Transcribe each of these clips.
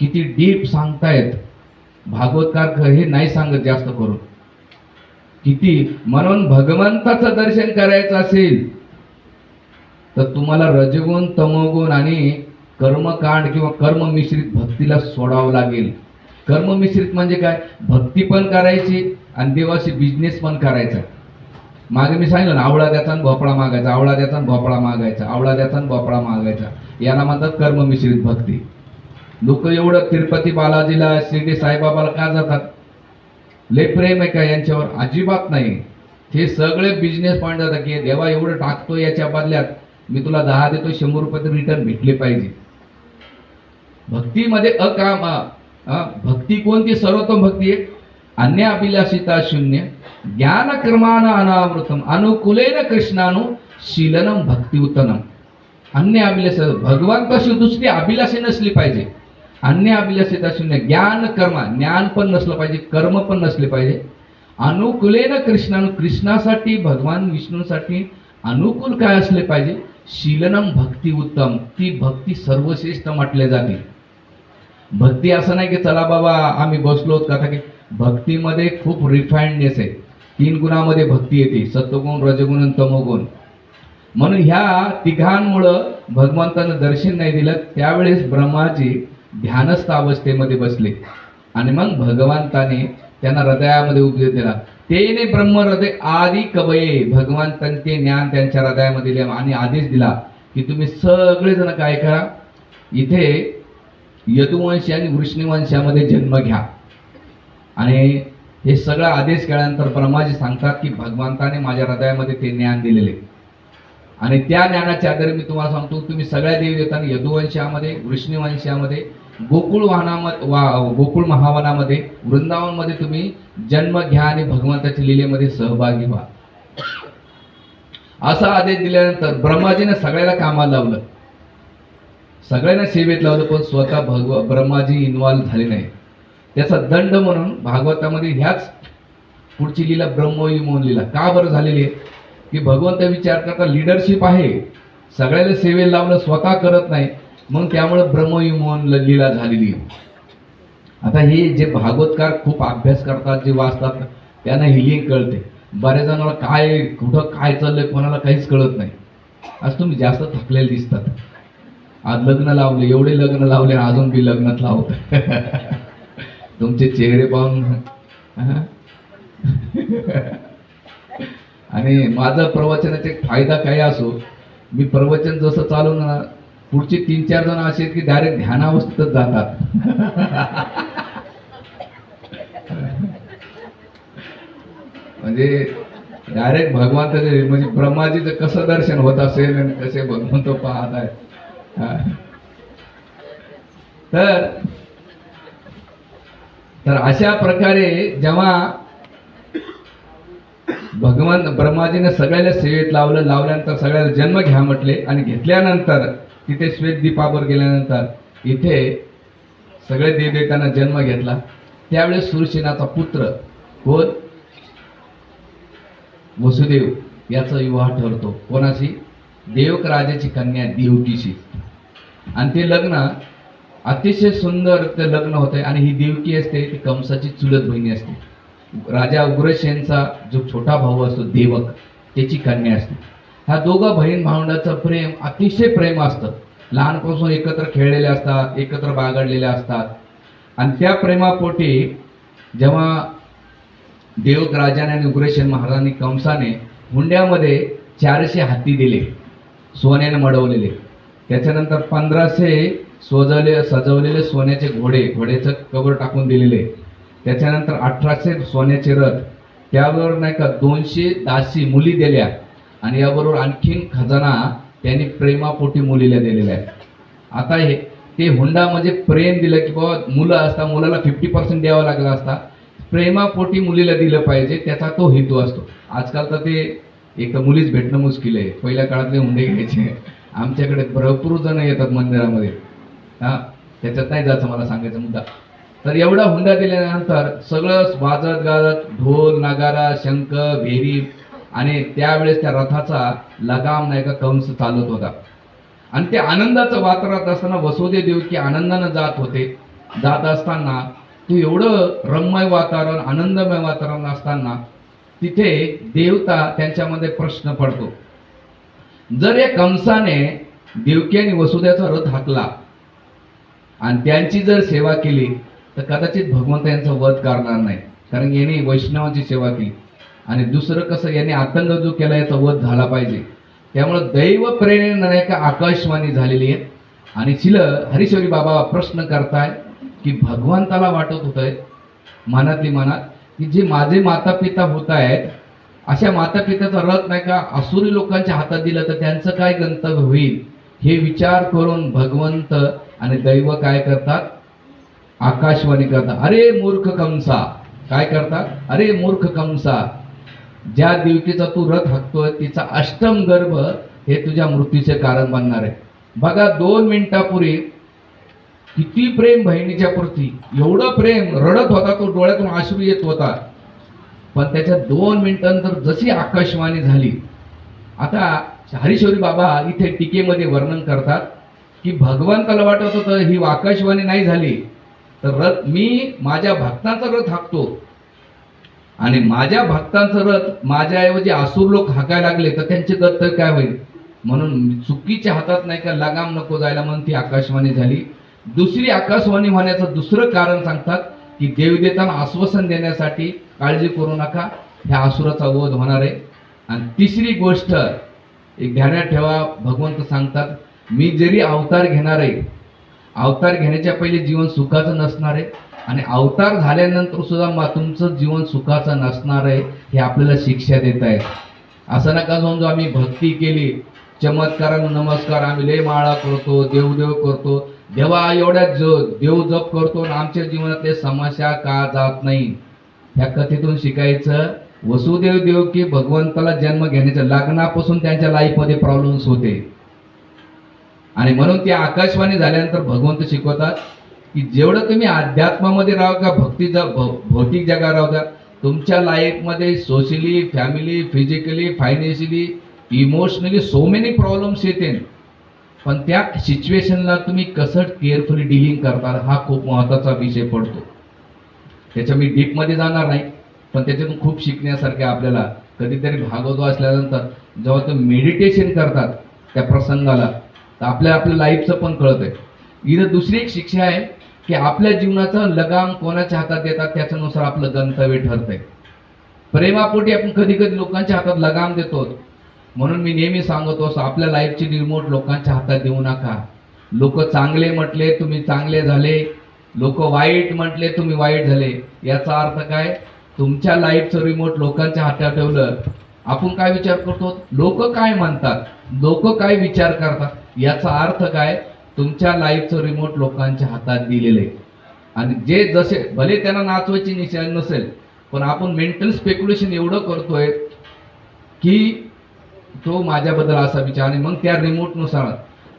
किती डीप सांगतायत. भागवतकार हे नाही सांगत जास्त करून. किती म्हणून भगवंताचं दर्शन करायचं असेल तर तुम्हाला रजगुण तमोगुण आणि कर्मकांड किंवा कर्म मिश्रित भक्तीला सोडावं लागेल. कर्म मिश्रित म्हणजे काय? भक्ती पण करायची आणि देवाशी बिझनेस पण करायचा. मागे मी सांगितलं ना आवळा द्याचा आणि भोपळा मागायचा आवळा द्याचा आणि भोपळा मागायचा आवळा द्याचा आणि भोपळा मागायचा. याला म्हणतात कर्म मिश्रित भक्ती. लोक एवढं तिरुपती बालाजीला शिर्डी साईबाबाला का जातात? लय प्रेम आहे का यांच्यावर? अजिबात नाही. हे सगळे बिझनेस पॉईंट जातात की देवा एवढं टाकतो याच्या बदल्यात मी तुला दहा देतो शंभर रुपये रिटर्न भेटले पाहिजे. भक्तीमध्ये अकाम भक्ती कोणती? सर्वोत्तम भक्ती आहे? अन्य अभिलाषिता शून्य ज्ञान कर्मान अनावृतम अनुकुलेन कृष्णानु शीलनम भक्ती उत्तनम अन्य अभिलाष भगवंताशी दुसरी अभिलाषी नसली पाहिजे. अन्य अभिलाषिता शून्य ज्ञान कर्म ज्ञान पण नसलं पाहिजे कर्म पण नसले पाहिजे. अनुकूलेन कृष्णानु कृष्णासाठी भगवान विष्णूसाठी अनुकूल काय असले पाहिजे? शीलनम भक्ती उत्तम. ती भक्ती सर्वश्रेष्ठ म्हटले जाते. भक्ती असं नाही की चला बाबा आम्ही बसलो कथा की भक्तीमध्ये खूप रिफाईंडनेस आहे. तीन गुणामध्ये भक्ती येते. सत्वगुण रजगुण आणि तमोगुण. म्हणून ह्या तिघांमुळं भगवंतानं दर्शन नाही दिलं त्यावेळेस ब्रह्माजी ध्यानस्थ अवस्थेमध्ये बसले. आणि मग भगवंताने त्यांना हृदयामध्ये उपदेश दिला. तेने ब्रह्म हृदय आदी कवये. भगवंतांनी ते ज्ञान त्यांच्या हृदयामध्ये दिले आणि आदेश दिला की तुम्ही सगळेजण काय करा? इथे यदुवंशी आणि वृष्णीवंशामध्ये जन्म घ्या. आणि हे सगळं आदेश केल्यानंतर ब्रह्माजी सांगतात की भगवंताने माझ्या हृदयामध्ये ते ज्ञान दिलेले. आणि त्या ज्ञानाच्या आधारे मी तुम्हाला सांगतो तुम्ही सगळ्या देवी देवतांनी यदुवंशामध्ये वृष्णवंशामध्ये गोकुळ वाहनामध्ये वा गोकुळ महावनामध्ये वृंदावनमध्ये तुम्ही जन्म घ्या आणि भगवंताच्या लीलेमध्ये सहभागी व्हा. असा आदेश दिल्यानंतर ब्रह्माजीने सगळ्याला कामाला लावलं. सगळ्यांना सेवेत लावलं पण स्वतः भगव ब्रह्माजी इन्व्हॉल्व झाले नाही. त्याचा दंड म्हणून भागवतामध्ये ह्याच पुढची लीला म्हणून लीला. का बरं झालेली आहे? की भगवंत विचार करता लिडरशिप आहे. सगळ्याला सेवेला लावलं स्वतः करत नाही. मग त्यामुळे ब्रह्मविमोहन लीला झालेली आहे. आता हे जे भागवतकार खूप अभ्यास करतात जे वाचतात त्यांना हिलिंग कळते. बऱ्याच जणांना काय कुठं काय चाललंय कोणाला काहीच कळत नाही. आज तुम्ही जास्त थकलेले दिसतात. आज लग्न लावले एवढे लग्न लावले अजून बी लग्नात लावत. तुमचे चेहरे पाहून आणि माझा प्रवचनाचा एक फायदा काय असो मी प्रवचन जसं चालू ना पुढचे तीन चार जण असे की डायरेक्ट ध्यानावस्थेतच जातात. म्हणजे डायरेक्ट भगवंताचे म्हणजे ब्रह्माजीचं कसं दर्शन होत असेल आणि कसे भगवंत पाहत आहे तर तर अशा प्रकारे जेव्हा भगवान ब्रह्माजीने सगळ्याला सेवेत लावलं लावल्यानंतर सगळ्याला जन्म घ्या म्हटले आणि घेतल्यानंतर तिथे श्वेत दीपावर गेल्यानंतर इथे सगळे देवदेवतांना जन्म घेतला. त्यावेळेस सुरसेनाचा पुत्र कोण? वसुदेव याचा विवाह ठरतो. कोणाशी? देवक राजाची कन्या देवकीशी. आणि ते लग्न अतिशय सुंदर ते लग्न होते आणि ही देवकी असते ती कंसाची चुलत बहिणी असते. राजा उग्रसेनचा जो छोटा भाऊ असतो देवक त्याची कन्या असते. ह्या दोघं बहीण भावंडाचं प्रेम अतिशय प्रेम असतं. लहानपासून एकत्र खेळलेले असतात एकत्र बागडलेले असतात. आणि त्या प्रेमापोटी जेव्हा देवक राजाने आणि उग्रसेन महाराजांनी कंसाने हुंड्यामध्ये चारशे हत्ती दिले सोन्याने मडवलेले. त्याच्यानंतर पंधराशे सजवले सजवलेले सोन्याचे घोडे घोड्याचं कवर टाकून दिलेले. त्याच्यानंतर अठराशे सोन्याचे रथ. त्याबरोबर नाही का दोनशे दासी मुली दिल्या. आणि याबरोबर आणखीन खजाना त्यांनी प्रेमापोटी मुलीला दिलेला आहे आता हे ते हुंडा म्हणजे प्रेम दिलं की बाबा मुलं असता मुलाला फिफ्टी पर्सेंट द्यावा लागला असता प्रेमापोटी मुलीला दिलं पाहिजे त्याचा तो हेतू असतो. आजकाल तर ते एक तर मुलीच भेटणं मुश्किल आहे. पहिल्या काळातले हुंडे घ्यायचे. आमच्याकडे भरपूर जण येतात मंदिरामध्ये. हां त्याच्यात नाही जायचं मला सांगायचा मुद्दा. तर एवढा हुंडा दिल्यानंतर सगळंच वाजत गाजत ढोल नगारा शंख भेरी आणि त्यावेळेस त्या रथाचा लगाम नाही का कंस चालत होता. आणि ते आनंदाचं वातावरण असताना वसुदे देव की आनंदानं जात होते. जात असताना तो एवढं रम्य वातावरण आनंदमय वातावरण असताना तिथे देवता त्यांच्यामध्ये प्रश्न पडतो. जर या कंसाने देवकी आणि वसुदेचा रथ हाकला आणि त्यांची जर सेवा केली तर कदाचित भगवंत यांचा वध करणार नाही. कारण याने वैष्णवाची सेवा केली. आणि दुसरं कसं याने आतंक जो केला याचा वध झाला पाहिजे. त्यामुळं दैव प्रेरणे नाही का आकाशवाणी झालेली आहे. आणि शिल हरीश्वरी बाबा प्रश्न करताय की भगवंताला वाटत होतंय मनातली मनात की जे माझे माता पिता होत आहेत अशा माता पित्याचा रथ नाही का असुरी लोकांच्या हातात दिलं तर त्यांचं काय गंतव्य होईल? हे विचार करून भगवंत आणि दैव काय करतात? आकाशवाणी करता अरे मूर्ख कंसा. काय करतात अरे मूर्ख कंसा. ज्या देवकीचा तू रथ हाकतोय तिचा अष्टम गर्भ हे तुझ्या मृत्यूचे कारण बनणार आहे. बघा दोन मिनिटापूर्वी किती प्रेम बहिणीच्या प्रती. एवढं प्रेम रडत होता तो डोळ्यातून आश्रू येत होता. पण त्याच्या दोन मिनिटांनंतर जशी आकाशवाणी झाली. आता हरीश्वरी बाबा इथे टीकेमध्ये वर्णन करतात की भगवंताला वाटत होतं ही आकाशवाणी नाही झाली. तर रथ मी माझ्या भक्तांचा रथ हाकतो. आणि माझ्या भक्तांचं रथ माझ्याऐवजी आसूर लोक हाकायला लागले तर त्यांचे गत काय होईल? म्हणून चुकीच्या हातात नाही का लगाम नको जायला म्हणून ती आकाशवाणी झाली. दुसरी आकाशवाणी होण्याचं दुसरं कारण सांगतात की देवदेतांना आश्वासन देण्यासाठी काळजी करू नका. ह्या आसुराचा वध होणार आहे. आणि तिसरी गोष्ट एक ध्यानात ठेवा भगवंत सांगतात मी जरी अवतार घेणार आहे अवतार घेण्याच्या पहिले जीवन सुखाचं नसणार आहे. आणि अवतार झाल्यानंतर सुद्धा मा तुमचं जीवन सुखाचं नसणार आहे हे आपल्याला शिक्षा देत आहे असं नका समजू आम्ही भक्ती केली. चमत्कार नमस्कार आम्ही लय माळा करतो देवदेव करतो. देवा एवढ्या ज देव जप करतो आणि आमच्या जीवनातले समस्या का जात नाही? ह्या कथेतून शिकायचं वसुदेव देव की भगवंताला जन्म घेण्याच्या लग्नापासून त्यांच्या लाईफमध्ये प्रॉब्लेम्स होते. आणि म्हणून ते आकाशवाणी झाल्यानंतर भगवंत शिकवतात की जेवढं तुम्ही अध्यात्मामध्ये राहा का भक्ती भौ- भौतिक जगा राहू द्या तुमच्या लाईफमध्ये socially family physically financially emotionally so many problems येते. पण त्या सिच्युएशनला तुम्ही कसं केअरफुली डिलिंग करता हा खूप महत्त्वाचा विषय पडतो. त्याच्या मी डीपमध्ये जाणार नाही पण त्याच्यातून खूप शिकण्यासारखे आपल्याला कधीतरी भागवतो असल्यानंतर जेव्हा ते मेडिटेशन करतात त्या प्रसंगाला तर आपल्या आपल्या लाईफचं पण कळत आहे इथं दुसरी एक शिक्षा आहे की आपल्या जीवनाचं लगाम कोणाच्या हातात येतात त्याच्यानुसार आपलं गंतव्य ठरतंय. प्रेमापोटी आपण कधी कधी लोकांच्या हातात लगाम देतो. म्हणून मी नेहमी सांगतो असं आपल्या लाईफची रिमोट लोकांच्या हातात देऊ नका. लोक चांगले म्हटले तुम्ही चांगले झाले. लोक वाईट म्हटले तुम्ही वाईट झाले. याचा अर्थ काय? तुमच्या लाईफचं रिमोट लोकांच्या हातात ठेवलं आपण काय विचार करतो? लोक काय म्हणतात? लोक काय विचार करतात? याचा अर्थ काय? तुमच्या लाईफचं रिमोट लोकांच्या हातात दिलेलं आहे. आणि जे जसे भले त्यांना नाचवायची निशाण नसेल पण आपण मेंटल स्पेक्युलेशन एवढं करतोय की तो माझ्याबद्दल असा विचार आणि मग त्या रिमोटनुसार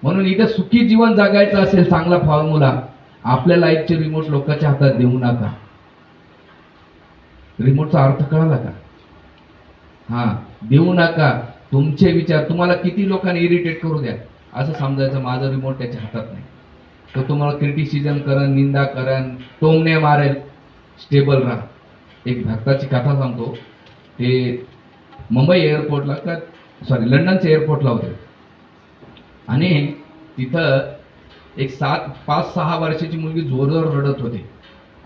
म्हणून इथं सुखी जीवन जगायचं असेल चांगला फॉर्म्युला आपल्या लाईफचे रिमोट लोकांच्या हातात देऊ नका. रिमोटचा अर्थ कळाला का? हा देऊ नका. तुमचे विचार तुम्हाला किती लोकांनी इरिटेट करू द्या? असं समजायचं माझा रिमोट त्याच्या हातात नाही. तो तुम्हाला क्रिटिसिजन करण निंदा करण टोमणे मारेल स्टेबल राहा. एक भक्ताची कथा सांगतो. ते मुंबई एअरपोर्टला का सॉरी लंडनच्या एअरपोर्टला होते. आणि तिथं एक सात पाच सहा वर्षाची मुलगी जोरजोर रडत होती.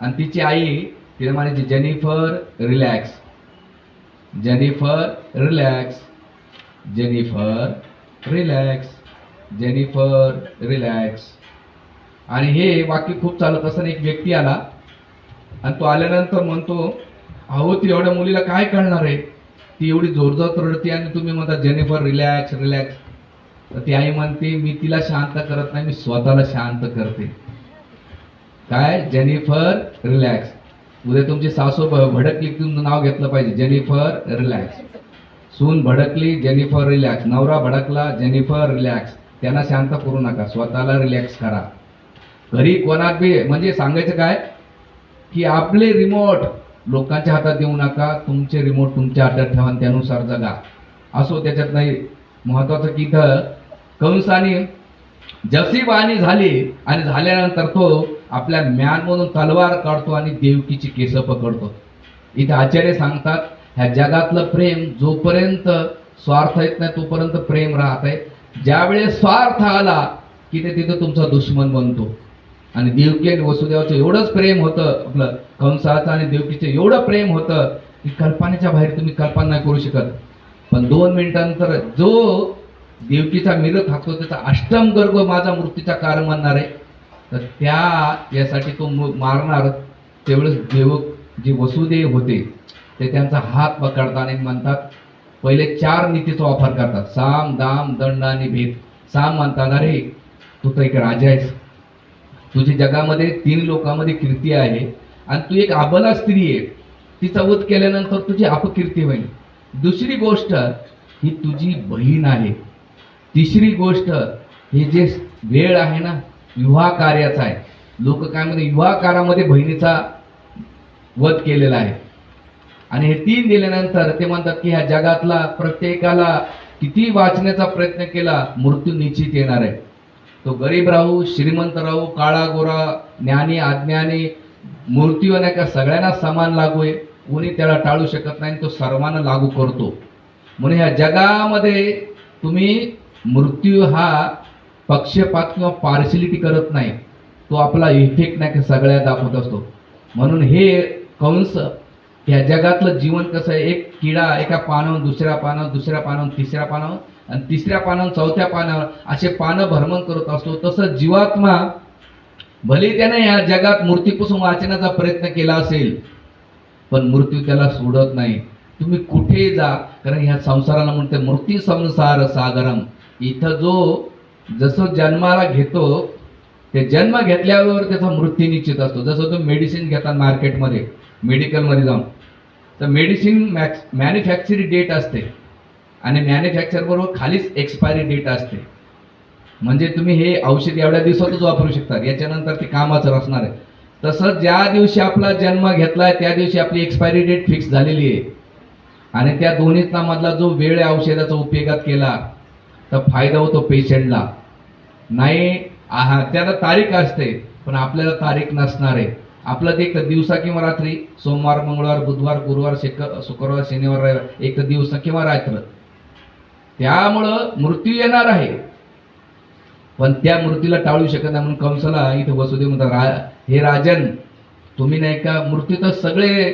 आणि तिची आई तिला म्हणायची Jennifer relax Jennifer relax Jennifer relax Jennifer relax आणि हे वाक्य खूप चालत असताना एक व्यक्ती आला. आणि तो आल्यानंतर म्हणतो अहो ती एवढ्या मुलीला काय कळणार आहे? ती एवढी जोरजोर रडते आणि तुम्ही म्हणता जेनिफर रिलॅक्स रिलॅक्स तर ती आई म्हणते मी तिला शांत करत नाही मी स्वतःला शांत करते. काय? जेनिफर रिलॅक्स उद्या तुमची सासू भडकली तुमचं नाव घेतलं पाहिजे. जेनिफर रिलॅक्स सून भडकली जेनिफर रिलॅक्स नवरा भडकला जेनिफर रिलॅक्स त्यांना शांत करू नका. स्वतःला रिलॅक्स करा. घरी कोणात बी म्हणजे सांगायचं काय? की आपले रिमोट लोकांच्या हातात देऊ नका. तुमचे रिमोट तुमच्या हातात ठेवा आणि त्यानुसार जगा. असो त्याच्यात नाही. महत्वाचं की इथं कंसाने जशी वाणी झाली आणि झाल्यानंतर तो आपल्या म्यानमधून तलवार काढतो आणि देवकीची केस पकडतो. इथे आचार्य सांगतात ह्या जगातलं प्रेम जोपर्यंत स्वार्थ येत नाही तोपर्यंत प्रेम राहत आहे ज्यावेळेस स्वार्थ आला की ते तिथं तुमचा दुश्मन बनतो. आणि देवकी आणि वसुदेवाचं एवढंच प्रेम होतं आपलं कंसाचं आणि देवकीचं एवढं प्रेम होतं की कल्पनेच्या बाहेर तुम्ही कल्पना नाही करू शकत. पण दोन मिनिटांनंतर जो देवकीचा मिरत हाकतो त्याचा अष्टम गर्भ माझा मृत्यूचा कारण म्हणणार आहे. तर त्या यासाठी तो मारणार. तेवढेच देव जे वसुदेव होते ते त्यांचा हात पकडतात आणि म्हणतात पहिले चार नीतीचा वापर करतात. साम दाम दंड आणि भेद. साम म्हणताना रे तू तर एक राजा आहेस. तुझी जगामध्ये तीन लोकांमध्ये कीर्ती आहे आणि तू एक आबला स्त्री आहे. तिचा वध केल्यानंतर तुझी अपकीर्ती होईल. दुसरी गोष्ट ही तुझी बहीण आहे. तिसरी गोष्ट हे जे वेळ आहे ना विवाह कार्याचा आहे. लोक काय म्हणते विवाह कारामध्ये बहिणीचा वध केलेला आहे. आणि हे तीन दिल्यानंतर ते म्हणतात की ह्या जगातला प्रत्येकाला किती वाचण्याचा प्रयत्न केला मृत्यू निश्चित येणार आहे. तो गरीब राहू श्रीमंत राहू काळा गोरा ज्ञानी अज्ञानी मृत्यू नाही का सगळ्यांना समान लागू आहे. कोणी त्याला टाळू शकत नाही आणि तो सर्वांना लागू करतो. म्हणून ह्या जगामध्ये तुम्ही मृत्यू हा पक्षपात किंवा पार्शिलिटी करत नाही. तो आपला इफेक्ट नाही का सगळ्या दाखवत असतो. म्हणून हे कंस या जगातलं जीवन कसं आहे? एक किडा एका पानावर दुसऱ्या पानावर दुसऱ्या पानावर तिसऱ्या पानावर आणि तिसऱ्या पानावर चौथ्या पानावर असे पानं भ्रमण करत असतो. तसं जीवात्मा भले त्याने या जगात मूर्तीपासून वाचण्याचा प्रयत्न केला असेल पण मृत्यू त्याला सोडत नाही. तुम्ही कुठे जा कारण ह्या संसाराला म्हणते मृत्यू संसार सागरम. इथं जो जसं जन्माला घेतो ते जन्म घेतल्यावर त्याचा मृत्यू निश्चित असतो. जसं तुम्ही मेडिसिन घेतात मार्केटमध्ये मेडिकलमध्ये जाऊन. तर मेडिसिन मॅक्स मॅन्युफॅक्चरी डेट असते. आणि मॅन्युफॅक्चरबरोबर खालीच एक्सपायरी डेट असते. म्हणजे तुम्ही हे औषध एवढ्या दिवसातच वापरू शकता. याच्यानंतर ते कामाचं असणार आहे. तसं ज्या दिवशी आपला जन्म घेतला आहे त्या दिवशी आपली एक्सपायरी डेट फिक्स झालेली आहे. आणि त्या दोन्हीतला मधला जो वेळ आहे औषधाचा उपयोगात केला तर फायदा होतो पेशंटला नाही आहा त्याला तारीख असते पण आपल्याला तारीख नसणार आहे. आपलं ते एक तर दिवसा किंवा रात्री सोमवार मंगळवार बुधवार गुरुवार शेक शुक्रवार शनिवार रविवार एक तर दिवसा किंवा रात्र. त्यामुळं मृत्यू येणार आहे. पण त्या मृत्यूला टाळू शकत नाही म्हणून कंसाला इथे वसुदेव म्हणतात रा हे राजन तुम्ही नाही का मृत्यू तर सगळे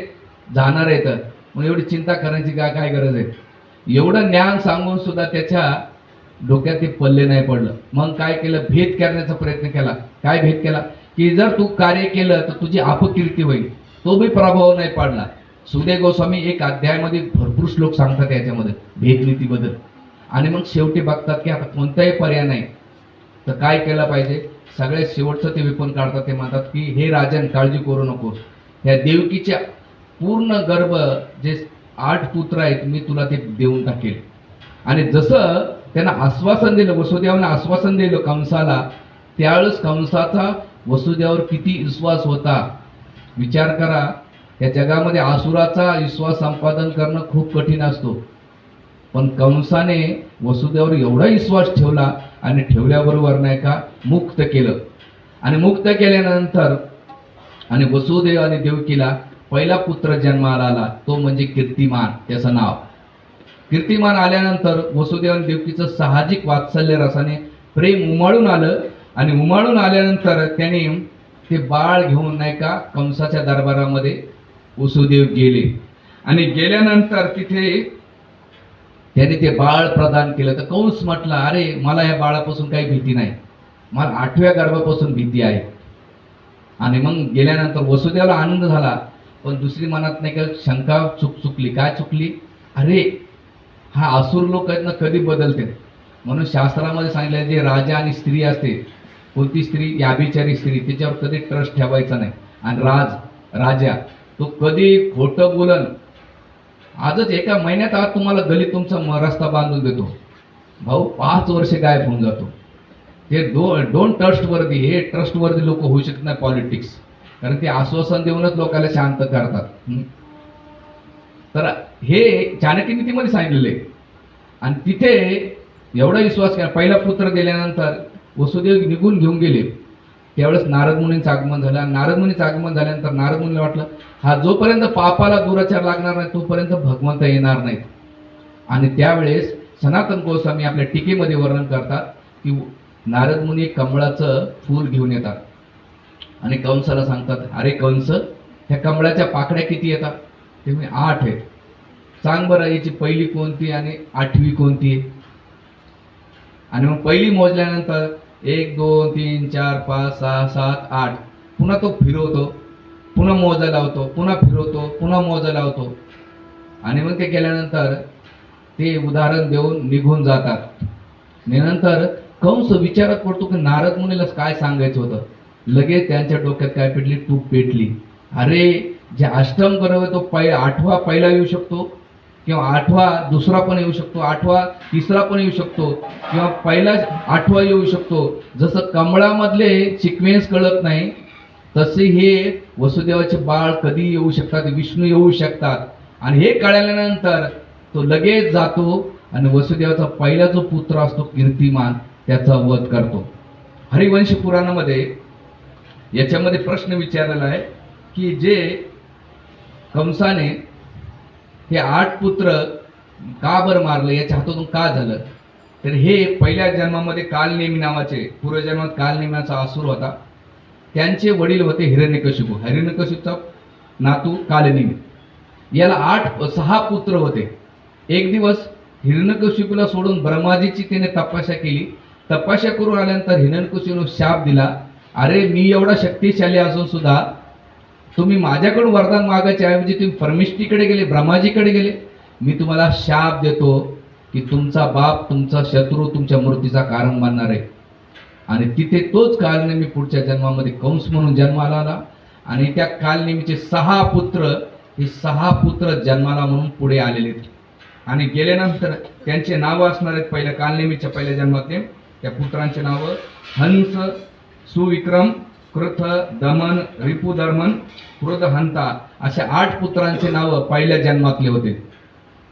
जाणार आहेत. मग एवढी चिंता करायची काय काय गरज आहे? एवढं ज्ञान सांगून सुद्धा त्याच्या डोक्यात ते पल्ले नाही पडलं. मग काय केलं? भेद करण्याचा प्रयत्न केला. काय भेद केला? की जर तू कार्य केलं तर तुझी अपकीर्ती होईल. तो बी प्रभाव नाही पडला सुदेव गोस्वामी एक अध्यायामध्ये भरपूर श्लोक सांगतात याच्यामध्ये भेदनीतीबद्दल. आणि मग शेवटी बघतात की आता कोणताही पर्याय नाही. तर काय केलं पाहिजे? सगळ्यात शेवटचं ते विपण काढतात ते म्हणतात की हे राजन काळजी करू नको. ह्या देवकीच्या पूर्ण गर्भ जे आठ पुत्र आहेत मी तुला ते देऊन टाकेल. आणि जसं त्यांना आश्वासन दिलं वसुदेवानं आश्वासन दिलं कंसाला त्यावेळेस कंसाचा वसुदेवावर किती विश्वास होता? विचार करा. या जगामध्ये आसुराचा विश्वास संपादन करणं खूप कठीण असतो. पण कंसाने वसुदेवावर एवढा विश्वास ठेवला आणि ठेवल्याबरोबर नाही का मुक्त केलं. आणि मुक्त केल्यानंतर आणि वसुदेव आणि देवकीला पहिला पुत्र जन्माला आला. तो म्हणजे कीर्तिमान त्याचं नाव. कीर्तिमान आल्यानंतर वसुदेव आणि देवकीचं साहजिक वात्सल्य रसाने प्रेम उमाळून आलं. आणि उमाळून आल्यानंतर त्याने ते बाळ घेऊन नाही का कंसाच्या दरबारामध्ये वसुदेव गेले. आणि गेल्यानंतर तिथे त्याने ते बाळ प्रदान केलं. तर कंस म्हटला अरे मला या बाळापासून काही भीती नाही. मला आठव्या गर्भापासून भीती आहे. आणि मग गेल्यानंतर वसुदेवाला आनंद झाला. पण दुसरी मनात नाही का शंका चुक चुकली. काय चुकली? अरे हा असुर लोक आहेत ना कधी बदलते म्हणून शास्त्रामध्ये सांगितलं जे राजा आणि स्त्री असते कोणती स्त्री याभिचारी स्त्री तिच्यावर कधी ट्रस्ट ठेवायचा नाही. आणि राज राजा तो कधी खोटं बोलन. आजच एका महिन्यात आज तुम्हाला दलित तुमचा रस्ता बांधून देतो. भाऊ पाच वर्ष गायब होऊन जातो. ते दो डोंट ट्रस्ट वर्दी हे ट्रस्ट वर्दी लोक होऊ शकत नाही पॉलिटिक्स कारण ते आश्वासन देऊनच लोकांना शांत करतात. तर हे चाणक्य नीतीमध्ये सांगितलेले आणि तिथे एवढा विश्वास केला. पहिला पुत्र दिल्यानंतर वसुदेव निघून घेऊन गेले. त्यावेळेस नारद मुनींचं आगमन झालं. नारद मुनीचं आगमन झाल्यानंतर नारद मुनीला वाटलं हा जोपर्यंत पापाला दुराचार लागणार नाही तोपर्यंत भगवंत येणार नाहीत. आणि त्यावेळेस सनातन गोस्वामी आपल्या टीकेमध्ये वर्णन करतात की नारद मुनी कमळाचं फूल घेऊन येतात. आणि कंसाला सांगतात अरे कंस ह्या कमळाच्या पाकड्या किती येतात? ते म्हणजे आठ आहेत. सांग बरं याची पहिली कोणती आणि आठवी कोणती? आहे आणि मग पहिली मोजल्यानंतर एक दोन तीन चार पाच सहा सात आठ पुन्हा तो फिरवतो पुन्हा मोजा लावतो पुन्हा फिरवतो पुन्हा मोजा लावतो. आणि मग ते केल्यानंतर ते उदाहरण देऊन निघून जातात. आणि नंतर कंस विचारात पडतो की नारद मुनीलाच काय सांगायचं होतं? लगेच त्यांच्या डोक्यात काय पेटली? तूप पेटली. अरे जे अष्टम गर्भ आहे तो पहि आठवा पहिला येऊ शकतो. किंवा आठवा दुसरा पण येऊ शकतो आठवा तिसरा पण येऊ शकतो किंवा पहिला आठवा येऊ शकतो. जसं कमळामधले सिक्वेन्स कळत नाही तसे हे वसुदेवाचे बाळ कधी येऊ शकतात विष्णू येऊ शकतात. आणि हे कळल्यानंतर तो लगेच जातो आणि वसुदेवाचा पहिला जो पुत्र असतो कीर्तिमान त्याचा वध करतो. हरिवंश पुराणामध्ये याच्यामध्ये प्रश्न विचारलेला आहे की जे कंसाने हे आठ पुत्र का बरं मारलं? याच्या हातातून का झालं? तर हे पहिल्या जन्मामध्ये कालनेमी नावाचे पूर्वजन्मात कालनेम्याचा असुर होता. त्यांचे वडील होते हिरण्यकशिपू हिरण्यकशिपूचा नातू कालनेमी. याला आठ सहा पुत्र होते. एक दिवस हिरण्यकशिपूला सोडून ब्रह्माजीची त्याने तपाशा केली. तपाशा करून आल्यानंतर हिरण्यकशिपूने शाप दिला. अरे मी एवढा शक्तिशाली असून सुद्धा तुम्ही माझ्याकडून वरदान मागायच्या ऐवजी तुम्ही परमेश्वरीकडे गेले ब्रह्माजीकडे गेले मी तुम्हाला शाप देतो की तुमचा बाप तुमचा शत्रू तुमच्या मृत्यूचा कारण बनणार आहे. आणि तिथे तोच कालनेमी पुढच्या जन्मामध्ये कंस म्हणून जन्माला आला. आणि त्या कालनेमीचे सहा पुत्र हे सहा पुत्र जन्माला म्हणून पुढे आलेले आहेत. आणि गेल्यानंतर त्यांचे नावं असणार आहेत पहिल्या कालनेमीच्या पहिल्या जन्मातले. त्या पुत्रांचे नावं हंस सुविक्रम कृथ दमन रिपुदर्मन क्रोधहंता अशा आठ पुत्रांचे नावं पहिल्या जन्मातले होते.